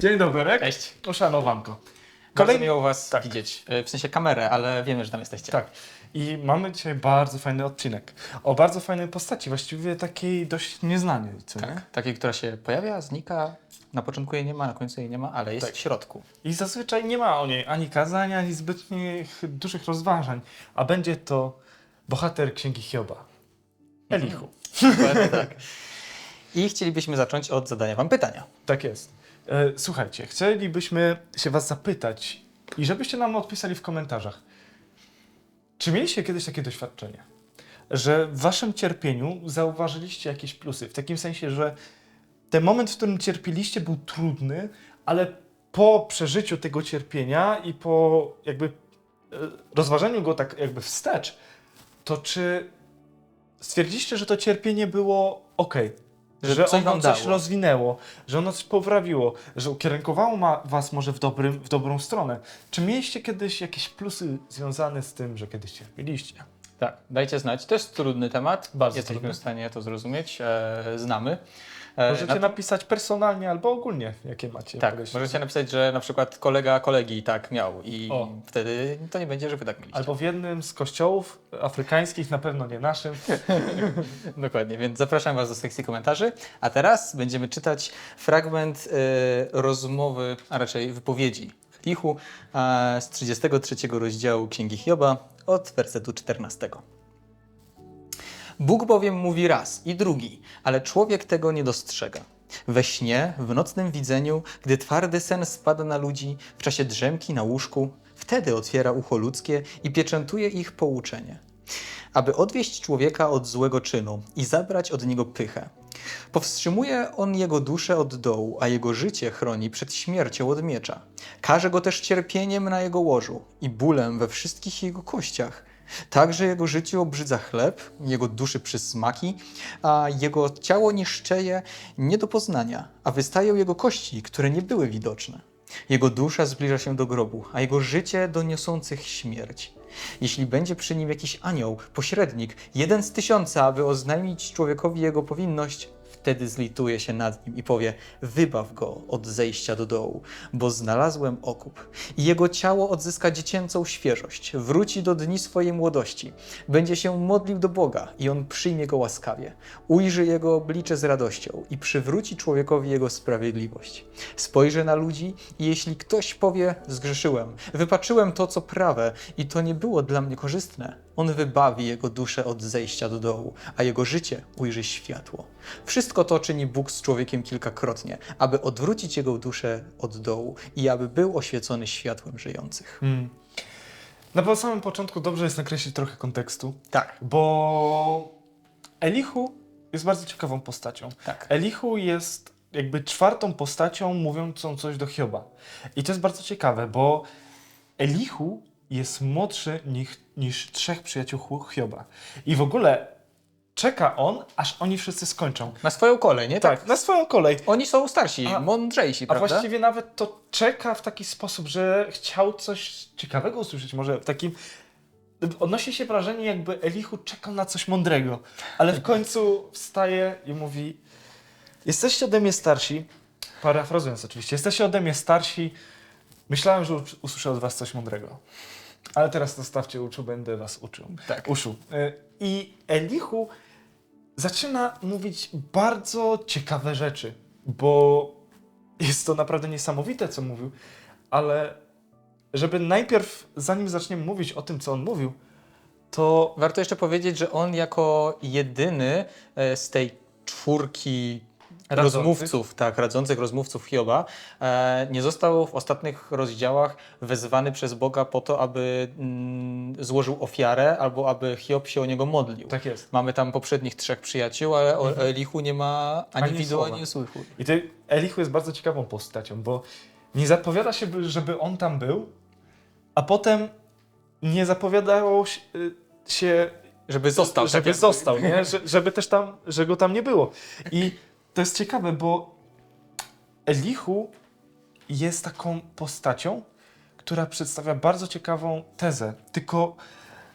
Dzień dobry. Cześć. Uszanowanko. Bardzo Kolejny... miło Was tak. widzieć. E, W sensie kamerę, ale wiemy, że tam jesteście. Tak. I mamy dzisiaj bardzo fajny odcinek. O bardzo fajnej postaci, właściwie takiej dość nieznanej, co nie? Tak. Takiej, która się pojawia, znika. Na początku jej nie ma, na końcu jej nie ma, ale jest Tak. w środku. I zazwyczaj nie ma o niej ani kazań, ani zbytnich dużych rozważań. A będzie to bohater Księgi Hioba. Elihu. Dokładnie tak. I chcielibyśmy zacząć od zadania Wam pytania. Tak jest. E, Słuchajcie, chcielibyśmy się Was zapytać i żebyście nam odpisali w komentarzach. Czy mieliście kiedyś takie doświadczenie, że w Waszym cierpieniu zauważyliście jakieś plusy? W takim sensie, że ten moment, w którym cierpieliście, był trudny, ale po przeżyciu tego cierpienia i po jakby e, rozważeniu go tak jakby wstecz, to czy stwierdziliście, że to cierpienie było ok? Że Że, coś ono coś dało. rozwinęło, że ono coś poprawiło, że ukierunkowało ma, was może w, dobrym, w dobrą stronę. Czy mieliście kiedyś jakieś plusy związane z tym, że kiedyś cierpieliście? Tak, dajcie znać. To jest trudny temat. Bardzo Jesteśmy trudny. w stanie to zrozumieć. E, znamy. E, Możecie na- napisać personalnie albo ogólnie, jakie macie Tak, podejście. możecie napisać, że na przykład kolega kolegi tak miał i O. wtedy to nie będzie, że Wy tak mieliście. Albo w jednym z kościołów afrykańskich, na pewno nie naszym. Dokładnie, więc zapraszam Was do sekcji komentarzy. A teraz będziemy czytać fragment e, rozmowy, a raczej wypowiedzi Lichu z 33 rozdziału Księgi Hioba od wersetu 14. Bóg bowiem mówi raz i drugi, ale człowiek tego nie dostrzega. We śnie, w nocnym widzeniu, gdy twardy sen spada na ludzi, w czasie drzemki na łóżku, wtedy otwiera ucho ludzkie i pieczętuje ich pouczenie aby odwieść człowieka od złego czynu i zabrać od niego pychę. Powstrzymuje on jego duszę od dołu, a jego życie chroni przed śmiercią od miecza. Każe go też cierpieniem na jego łożu i bólem we wszystkich jego kościach. Także jego życiu obrzydza chleb, jego duszy przysmaki, a jego ciało niszczeje nie do poznania, a wystają jego kości, które nie były widoczne. Jego dusza zbliża się do grobu, a jego życie do niosących śmierć. Jeśli będzie przy nim jakiś anioł, pośrednik, jeden z tysiąca, aby oznajmić człowiekowi jego powinność, wtedy zlituje się nad nim i powie: Wybaw go od zejścia do dołu, bo znalazłem okup. I jego ciało odzyska dziecięcą świeżość, wróci do dni swojej młodości, będzie się modlił do Boga i on przyjmie go łaskawie, ujrzy jego oblicze z radością i przywróci człowiekowi jego sprawiedliwość. Spojrzy na ludzi i jeśli ktoś powie: Zgrzeszyłem, wypaczyłem to, co prawe i to nie było dla mnie korzystne, on wybawi jego duszę od zejścia do dołu, a jego życie ujrzy światło. Wszystko to czyni Bóg z człowiekiem kilkakrotnie, aby odwrócić jego duszę od dołu i aby był oświecony światłem żyjących. Hmm. Na samym początku dobrze jest nakreślić trochę kontekstu, Tak, bo Elihu jest bardzo ciekawą postacią. tak. Elihu jest jakby czwartą postacią mówiącą coś do Hioba. I to jest bardzo ciekawe, bo Elihu jest młodszy niż, niż trzech przyjaciół Hioba. I w ogóle czeka on, aż oni wszyscy skończą. Na swoją kolej, nie? Tak, na swoją kolej. Oni są starsi, A- mądrzejsi, A prawda? właściwie nawet to czeka w taki sposób, że chciał coś ciekawego usłyszeć. Może w takim. Odnosi się wrażenie, jakby Elihu czekał na coś mądrego, ale w końcu wstaje i mówi: Jesteście ode mnie starsi. Parafrazując oczywiście, jesteście ode mnie starsi. Myślałem, że us- usłyszę od was coś mądrego. Ale teraz zostawcie uczu, będę was uczył. Tak. Uszu. Y, I Elihu zaczyna mówić bardzo ciekawe rzeczy, bo jest to naprawdę niesamowite, co mówił, ale żeby najpierw, zanim zaczniemy mówić o tym, co on mówił, to Warto jeszcze powiedzieć, że on jako jedyny e, z tej czwórki Radzących. rozmówców, tak, radzących rozmówców Hioba, e, nie został w ostatnich rozdziałach wezwany przez Boga po to, aby mm, złożył ofiarę albo aby Hiob się o niego modlił. tak jest. Mamy tam poprzednich trzech przyjaciół, ale o Elichu nie ma ani, Ani widu, słowa. ani słuchu. I to Elihu jest bardzo ciekawą postacią, bo nie zapowiada się, by- żeby on tam był, a potem nie zapowiadało się, y, się Żeby został. tak żeby jakby. został, nie? Że, żeby też tam, że go tam nie było. I to jest ciekawe, bo Elihu jest taką postacią, która przedstawia bardzo ciekawą tezę. Tylko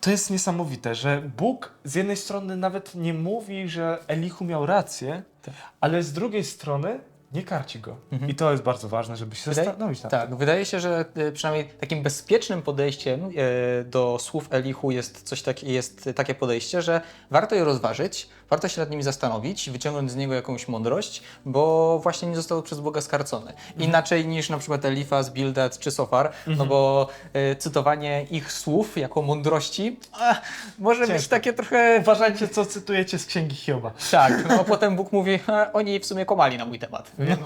to jest niesamowite, że Bóg z jednej strony nawet nie mówi, że Elihu miał rację, Tak. ale z drugiej strony nie karci go. I to jest bardzo ważne, żeby się Wydaje- zastanowić nad Tak, wydaje się, że y, przynajmniej takim bezpiecznym podejściem y, do słów Elihu jest coś takie, jest takie podejście, że warto je rozważyć, warto się nad nimi zastanowić, wyciągnąć z niego jakąś mądrość, bo właśnie nie został przez Boga skarcony. Inaczej niż na przykład Elifaz, Bildad czy Sofar, no bo y, cytowanie ich słów jako mądrości a, może być Ciężko. takie trochę... Uważajcie, co cytujecie z księgi Hioba. Tak, no potem Bóg mówi, "A, oni w sumie komali na mój temat. Więc...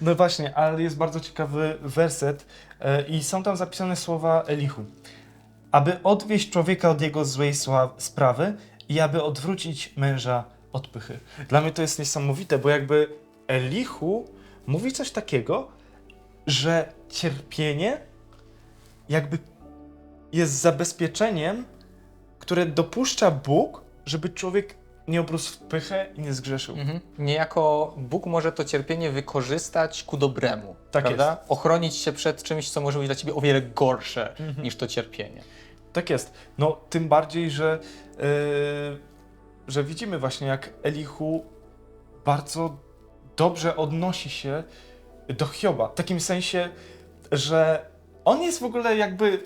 No właśnie, ale jest bardzo ciekawy werset e, i są tam zapisane słowa Elihu. Aby odwieść człowieka od jego złej sła- sprawy i aby odwrócić męża od pychy. Dla mnie to jest niesamowite, bo jakby Elihu mówi coś takiego, że cierpienie jakby jest zabezpieczeniem, które dopuszcza Bóg, żeby człowiek nie obrósł w pychę i nie zgrzeszył. Mhm. Niejako Bóg może to cierpienie wykorzystać ku dobremu, Tak prawda? Ochronić się przed czymś, co może być dla ciebie o wiele gorsze Mhm. niż to cierpienie. Tak jest. No, tym bardziej, że, że widzimy właśnie, jak Elihu bardzo dobrze odnosi się do Hioba. W takim sensie, że on jest w ogóle jakby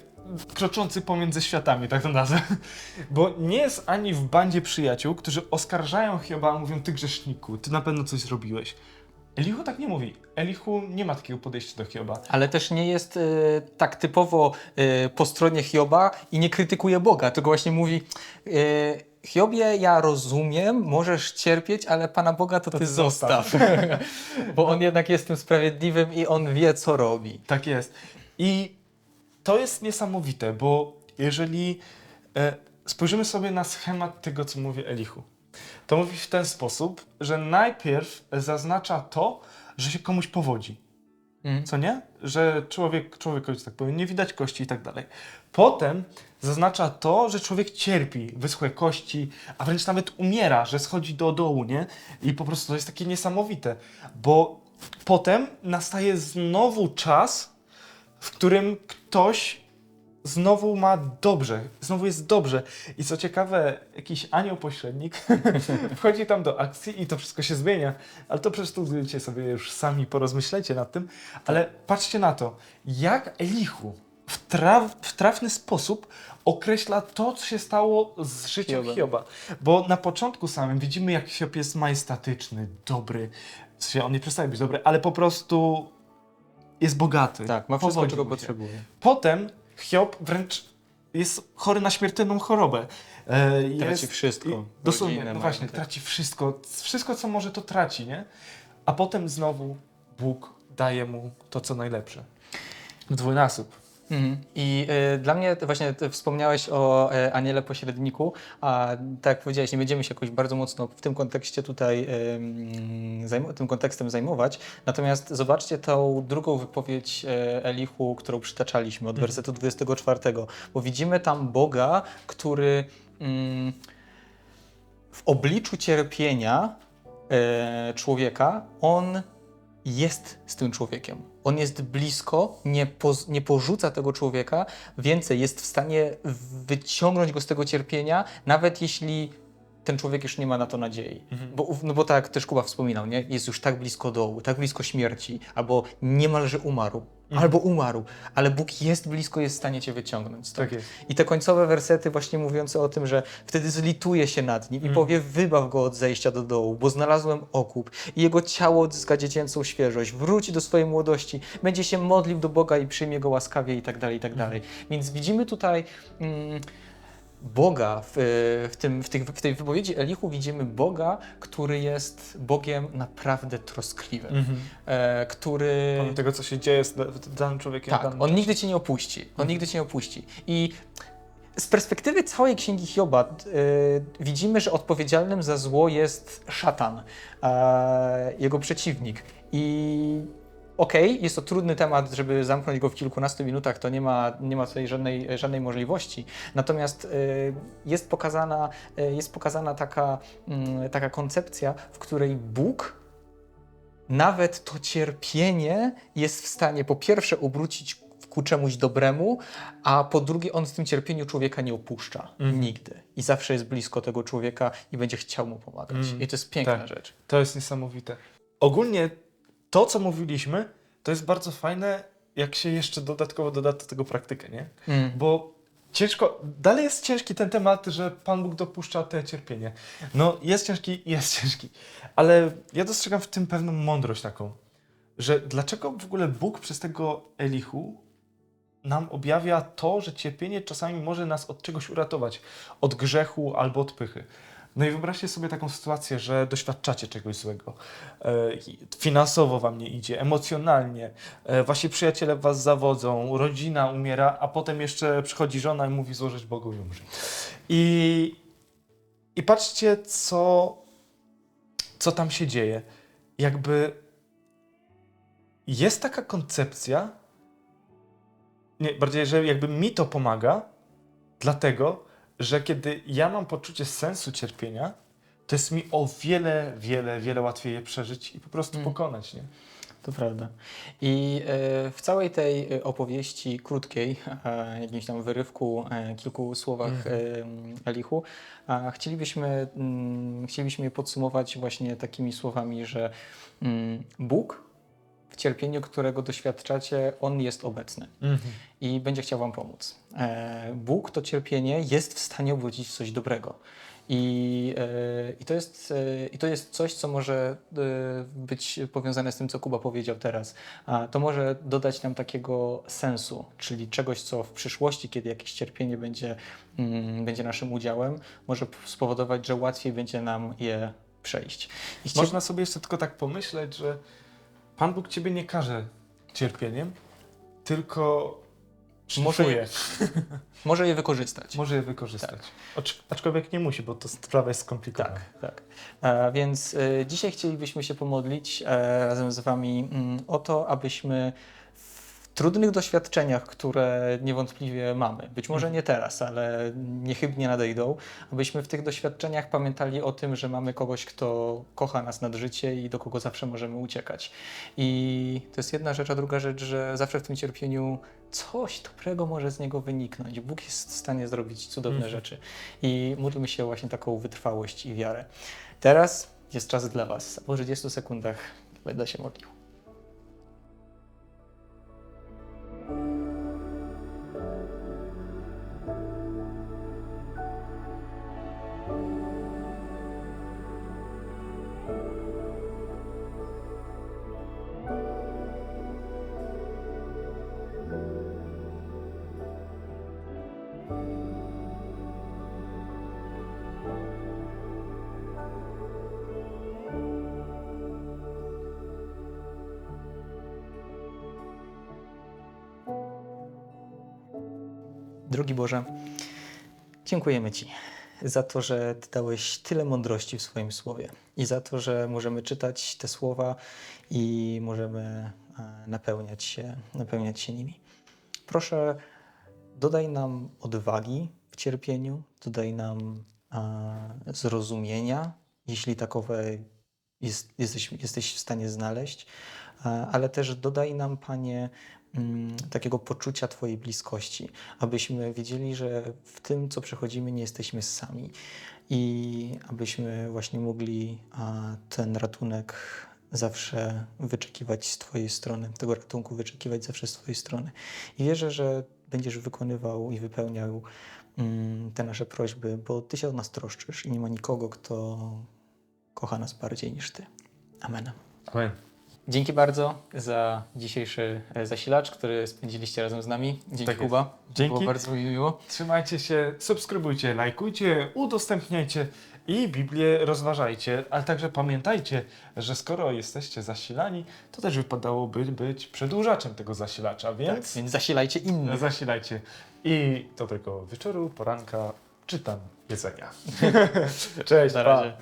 kroczący pomiędzy światami, tak to nazwę. Bo nie jest ani w bandzie przyjaciół, którzy oskarżają Hioba, mówią, ty grzeszniku, ty na pewno coś zrobiłeś. Elihu tak nie mówi. Elihu nie ma takiego podejścia do Hioba. Ale też nie jest y, tak typowo y, po stronie Hioba i nie krytykuje Boga, tylko właśnie mówi y, Hiobie, ja rozumiem, możesz cierpieć, ale Pana Boga to, ty, ty zostaw. zostaw. Bo On jednak jest tym sprawiedliwym i On wie, co robi. Tak jest. I to jest niesamowite, bo jeżeli e, spojrzymy sobie na schemat tego, co mówi Elihu, to mówi w ten sposób, że najpierw zaznacza to, że się komuś powodzi. Mhm. Co nie? Że człowiek, człowiekowi, tak powiem, nie widać kości i tak dalej. Potem zaznacza to, że człowiek cierpi, wyschłe kości, a wręcz nawet umiera, że schodzi do dołu, nie? I po prostu to jest takie niesamowite, bo potem nastaje znowu czas, w którym ktoś znowu ma dobrze, znowu jest dobrze. I co ciekawe, jakiś anioł pośrednik wchodzi tam do akcji i to wszystko się zmienia. Ale to przestudiujcie sobie już sami, porozmyślecie nad tym. Ale patrzcie na to, jak Elihu w, traf, w trafny sposób określa to, co się stało z życiem Hiobem. Hioba. Bo na początku samym widzimy, jak Hiob jest majestatyczny, dobry. W sensie on nie przestaje być dobry, ale po prostu jest bogaty. Tak, ma wszystko, czego potrzebuje. Potem Hiob wręcz jest chory na śmiertelną chorobę. E, Traci wszystko. i Dosłownie, Rodzinę, no właśnie, majątek. traci wszystko. Wszystko, co może, to traci, nie? A potem znowu Bóg daje mu to, co najlepsze. W dwójnasób. Mhm. I y, dla mnie to właśnie ty wspomniałeś o y, aniele pośredniku, a tak jak powiedziałeś, nie będziemy się jakoś bardzo mocno w tym kontekście tutaj y, zajmo- tym kontekstem zajmować. Natomiast zobaczcie tą drugą wypowiedź y, Elihu, którą przytaczaliśmy od wersetu 24, bo widzimy tam Boga, który mm, w obliczu cierpienia e, człowieka, on jest z tym człowiekiem. On jest blisko, nie, poz, nie porzuca tego człowieka, więcej jest w stanie wyciągnąć go z tego cierpienia, nawet jeśli ten człowiek już nie ma na to nadziei. Bo, no bo tak jak też Kuba wspominał, nie? jest już tak blisko dołu, tak blisko śmierci, albo niemalże umarł, albo umarł, ale Bóg jest blisko, jest w stanie cię wyciągnąć. Tak jest. I te końcowe wersety właśnie mówiące o tym, że wtedy zlituje się nad nim i powie wybaw go od zejścia do dołu, bo znalazłem okup i jego ciało odzyska dziecięcą świeżość, wróci do swojej młodości, będzie się modlił do Boga i przyjmie go łaskawie i tak dalej, i tak dalej. Więc widzimy tutaj mm, Boga, w, w, tym, w, tych, w tej wypowiedzi Elichu widzimy Boga, który jest Bogiem naprawdę troskliwym, e, który... Pomimo tego, co się dzieje z da- z danym człowiekiem. Tak, danym on nigdy cię nie opuści. On nigdy cię nie opuści. I z perspektywy całej księgi Hioba y, widzimy, że odpowiedzialnym za zło jest szatan, e, jego przeciwnik. I okej, jest to trudny temat, żeby zamknąć go w kilkunastu minutach, to nie ma, nie ma tutaj żadnej, żadnej możliwości. Natomiast y, jest pokazana, y, jest pokazana taka, mm, taka koncepcja, w której Bóg nawet to cierpienie jest w stanie po pierwsze obrócić ku czemuś dobremu, a po drugie on w tym cierpieniu człowieka nie opuszcza. Nigdy. I zawsze jest blisko tego człowieka i będzie chciał mu pomagać. Mhm. I to jest piękna Tak. rzecz. To jest niesamowite. Ogólnie to, co mówiliśmy, to jest bardzo fajne, jak się jeszcze dodatkowo doda do tego praktykę, nie? Mm. Bo ciężko, dalej jest ciężki ten temat, że Pan Bóg dopuszcza te cierpienie. No, jest ciężki, jest ciężki, ale ja dostrzegam w tym pewną mądrość taką, że dlaczego w ogóle Bóg przez tego Elihu nam objawia to, że cierpienie czasami może nas od czegoś uratować, od grzechu albo od pychy. No i wyobraźcie sobie taką sytuację, że doświadczacie czegoś złego. E, finansowo wam nie idzie, emocjonalnie. E, wasi przyjaciele was zawodzą, rodzina umiera, a potem jeszcze przychodzi żona i mówi złożyć Bogu i umrzyj. I, I patrzcie, co, co tam się dzieje. Jakby jest taka koncepcja, nie, bardziej, że jakby mi to pomaga, dlatego, że kiedy ja mam poczucie sensu cierpienia, to jest mi o wiele, wiele, wiele łatwiej je przeżyć i po prostu Mm. pokonać, nie? To prawda. I e, w całej tej e, opowieści krótkiej, e, jakimś tam wyrywku, kilku słowach e, Elihu, a chcielibyśmy, mm, chcielibyśmy je podsumować właśnie takimi słowami, że mm, Bóg w cierpieniu, którego doświadczacie, On jest obecny i będzie chciał Wam pomóc. E, Bóg to cierpienie jest w stanie obrócić w coś dobrego. I, e, i, to jest, e, I to jest coś, co może być powiązane z tym, co Kuba powiedział teraz. To może dodać nam takiego sensu, czyli czegoś, co w przyszłości, kiedy jakieś cierpienie będzie, mm, będzie naszym udziałem, może spowodować, że łatwiej będzie nam je przejść. Można sobie jeszcze tylko tak pomyśleć, że Pan Bóg ciebie nie karze cierpieniem, tylko Może- szlifuje, może je wykorzystać. może je wykorzystać. Acz- Aczkolwiek nie musi, bo to sprawa jest skomplikowana. Tak, tak. E, więc e, dzisiaj chcielibyśmy się pomodlić e, razem z Wami mm, o to, abyśmy trudnych doświadczeniach, które niewątpliwie mamy, być może nie teraz, ale niechybnie nadejdą, abyśmy w tych doświadczeniach pamiętali o tym, że mamy kogoś, kto kocha nas nad życie i do kogo zawsze możemy uciekać. I to jest jedna rzecz, a druga rzecz, że zawsze w tym cierpieniu coś dobrego może z niego wyniknąć. Bóg jest w stanie zrobić cudowne Mhm. rzeczy. I módlmy się właśnie taką wytrwałość i wiarę. Teraz jest czas dla Was. Po 30 sekundach będę się modlił. Drogi Boże, dziękujemy Ci za to, że Ty dałeś tyle mądrości w swoim słowie i za to, że możemy czytać te słowa i możemy e, napełniać się, napełniać się nimi. Proszę, dodaj nam odwagi w cierpieniu, dodaj nam e, zrozumienia, jeśli takowe jest, jesteś, jesteś w stanie znaleźć, e, ale też dodaj nam, Panie, takiego poczucia Twojej bliskości, abyśmy wiedzieli, że w tym, co przechodzimy, nie jesteśmy sami i abyśmy właśnie mogli ten ratunek zawsze wyczekiwać z Twojej strony, tego ratunku wyczekiwać zawsze z Twojej strony. I wierzę, że będziesz wykonywał i wypełniał mm, te nasze prośby, bo Ty się o nas troszczysz i nie ma nikogo, kto kocha nas bardziej niż Ty. Amen. Amen. Dzięki bardzo za dzisiejszy e, zasilacz, który spędziliście razem z nami. Dzięki Tak. Kuba. Dzięki. Było bardzo mi miło. Trzymajcie się, subskrybujcie, lajkujcie, udostępniajcie i Biblię rozważajcie, ale także pamiętajcie, że skoro jesteście zasilani, to też wypadałoby być przedłużaczem tego zasilacza, Tak, więc więc zasilajcie innych. zasilajcie. I dobrego wieczoru, poranka, czy tam jedzenia. Cześć, Na pa. razie.